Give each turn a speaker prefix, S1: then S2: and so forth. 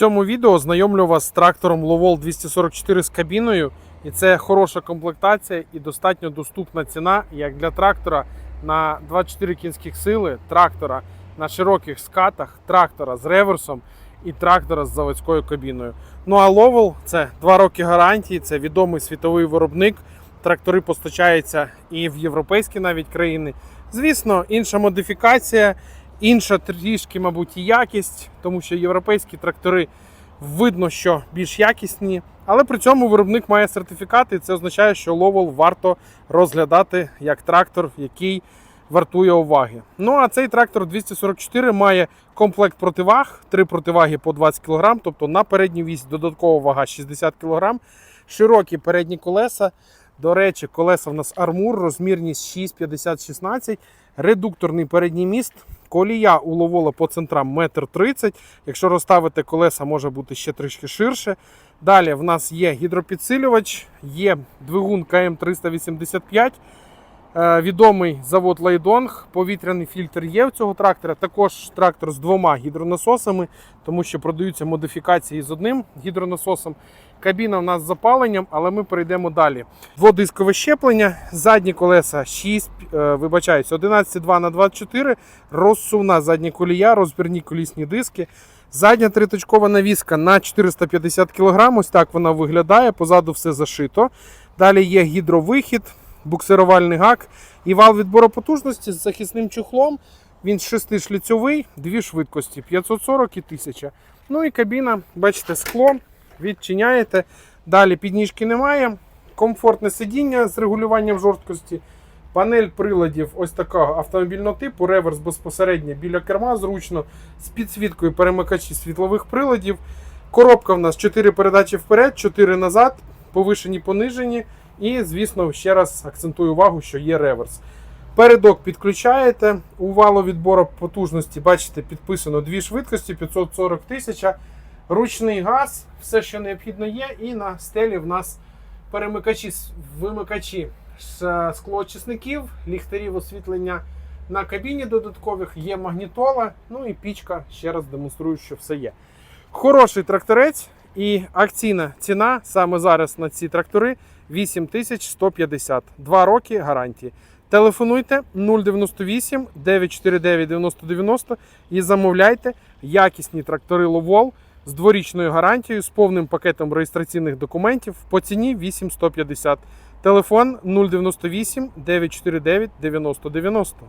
S1: цьому відео знайомлю вас з трактором Lowol 244 з кабіною. І це хороша комплектація і достатньо доступна ціна як для трактора на 24 кінських сили, трактора на широких скатах, трактора з реверсом і трактора з заводською кабіною. Ну а Lowell – це 2 роки гарантії, це відомий світовий виробник. Трактори постачаються і в європейські навіть країни. Звісно, інша модифікація, інша трішки, мабуть, і якість, тому що європейські трактори видно, що більш якісні, але при цьому виробник має сертифікати, і це означає, що Lowell варто розглядати як трактор, який вартує уваги. Ну а цей трактор 244 має комплект противаг, три противаги по 20 кг, тобто на передню вісь додаткова вага 60 кг, широкі передні колеса. До речі, колеса в нас армур, розмірність 6,50-16, редукторний передній міст, колія у ловола по центрам 1,30 м. Якщо розставити колеса, може бути ще трішки ширше. Далі в нас є гідропідсилювач, є двигун КМ385. Е, Відомий завод Лайдонг, повітряний фільтр є в цього трактора. Також трактор з двома гідронасосами, тому що продаються модифікації з одним гідронасосом. Кабіна в нас з запаленням, але ми перейдемо далі. Дводискове щеплення, задні колеса 6, е, вибачаюсь, 11,2 на 24, розсувна задня колія, розбірні колісні диски. Задня триточкова навіска на 450 кг. Ось так вона виглядає. Позаду все зашито. Далі є гідровихід, буксирувальний гак і вал відбору потужності з захисним чохлом. Він шестишліцьовий, дві швидкості 540 і 1000. Ну і кабіна, бачите, скло. Відчиняєте. Далі підніжки немає. Комфортне сидіння з регулюванням жорсткості. Панель приладів ось такого автомобільного типу, реверс безпосередньо біля керма, зручно, з підсвіткою перемикачі світлових приладів. Коробка в нас 4 передачі вперед, 4 назад, повишені, понижені. І, звісно, ще раз акцентую увагу, що є реверс. Передок підключаєте. У валу відбору потужності, бачите, підписано дві швидкості 540 тисяч. Ручний газ, все, що необхідно є. І на стелі в нас перемикачі, вимикачі з склоочисників, ліхтарів освітлення на кабіні додаткових, є магнітола, ну і пічка. Ще раз демонструю, що все є. Хороший тракторець і акційна ціна саме зараз на ці трактори 8150. Два роки гарантії. Телефонуйте 098 949 9090 і замовляйте якісні трактори Ловол з дворічною гарантією, з повним пакетом реєстраційних документів по ціні 8150. Телефон 098 949 9090.